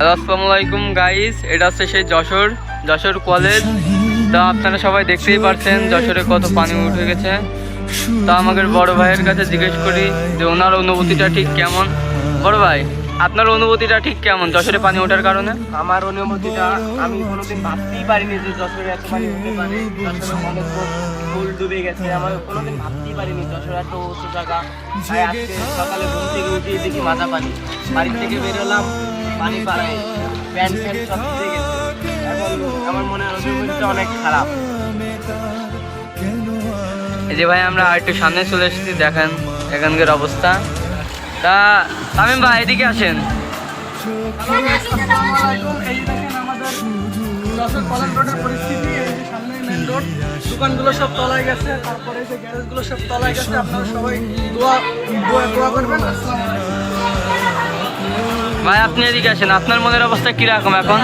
আসসালামু আলাইকুম গাইস এটা হচ্ছে সেই যশোর যশোর কলেজ তা আপনারা সবাই দেখতেই পারছেন যশোরে কত পানি উঠে গেছে। তা আমাদের বড় ভাইয়ের কাছে জিজ্ঞেস করি যে ওনার অনুভূতিটা ঠিক কেমন? বড় ভাই, আপনার অনুভূতিটা ঠিক কেমন যশোরে পানি ওঠার কারণে? আমার অনুভূতিটা আমি কোনোদিন ভাবতেই পারিনি যে যশোরে এত পানি হতে পারে। অনেক ফুল ডুবে গেছে। আমার কোনোদিন ভাবতেই পারিনি যশোর এত উঁচু জায়গা। সকালে ঘুম থেকে উঠে দেখি মাজা পানি। বাড়ি থেকে বেরোলাম পানি পাড়ায় প্যান্ট প্যান্ট সব ভিজে গেছে। এখন আমার মনে অনুভূতিটা অনেক খারাপ। এই যে ভাই আমরা আর একটু সামনে চলে এসেছি দেখেন এখানকার অবস্থা। তা তামিম ভাই এদিকে আসেন। এই দেখেন আমাদের যশোর কলেজ রোডের পরিস্থিতি এই যে সামনে মেন রোড দোকানগুলো সব তলায় গেছে তারপরে যে গ্যারেজগুলো সব তলায় গেছে আপনারা সবাই দোয়া দোয়া দোয়া করবেন। আসসালামু আলাইকুম ভাই আপনি এদিকে আসেন। আপনার মনের অবস্থা কীরকম এখন।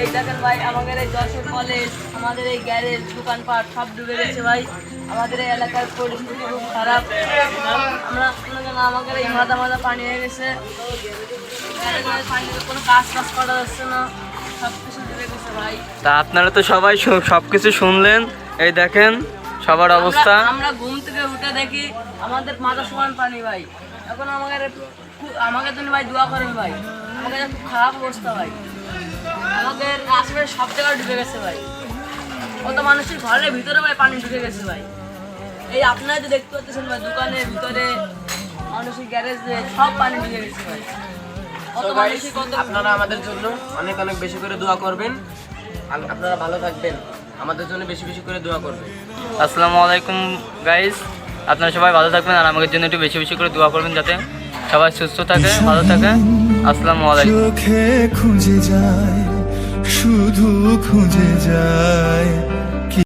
এই দেখেন ভাই আমাদের এই যশোর কলেজ আমাদের এই গ্যারেজ দোকানপাট সব ডুবে গেছে ভাই। আমাদের এই এলাকার পরিস্থিতি খুব খারাপ। আমরা আমাদের এই মাথা মাথা পানি হয়ে গেছে। কোনো কাজ টাজ করা যাচ্ছে না। সব কিছু ডুবে গেছে ভাই। তা আপনারা তো সবাই সব কিছু শুনলেন। এই দেখেন সবার অবস্থা। আমরা- আমরা ঘুম থেকে উঠে দেখি আমাদের মাথা সমান পানি ভাই। এখন আমাদের খু- আমাদের জন্য ভাই দোয়া করেন ভাই। আমাদের খুব খারাপ অবস্থা ভাই। আমাদের আশেপাশে সব জায়গায় ডুবে গেছে ভাই। কত মানুষের ঘরের ভিতরে ভাই পানি ঢুকে গেছে ভাই। এই আপনারা যে দেখতে পাচ্ছেন ভাই দোকানের ভিতরে মানুষের গ্যারেজে সব পানি ঢুকে গেছে ভাই। আপনারা আমাদের জন্য অনেক অনেক বেশি করে দোয়া করবেন। আপনারা ভালো থাকবেন। আমাদের জন্য বেশি বেশি করে দোয়া করবেন। আসসালামু আলাইকুম গাইস আপনারা সবাই ভালো থাকবেন আর আমাদের জন্য একটু বেশি বেশি করে দোয়া করবেন যাতে সবাই সুস্থ থাকে, ভালো থাকে। আসসালামু আলাইকুম। খুঁজে যায়, শুধু খুঁজে যায়।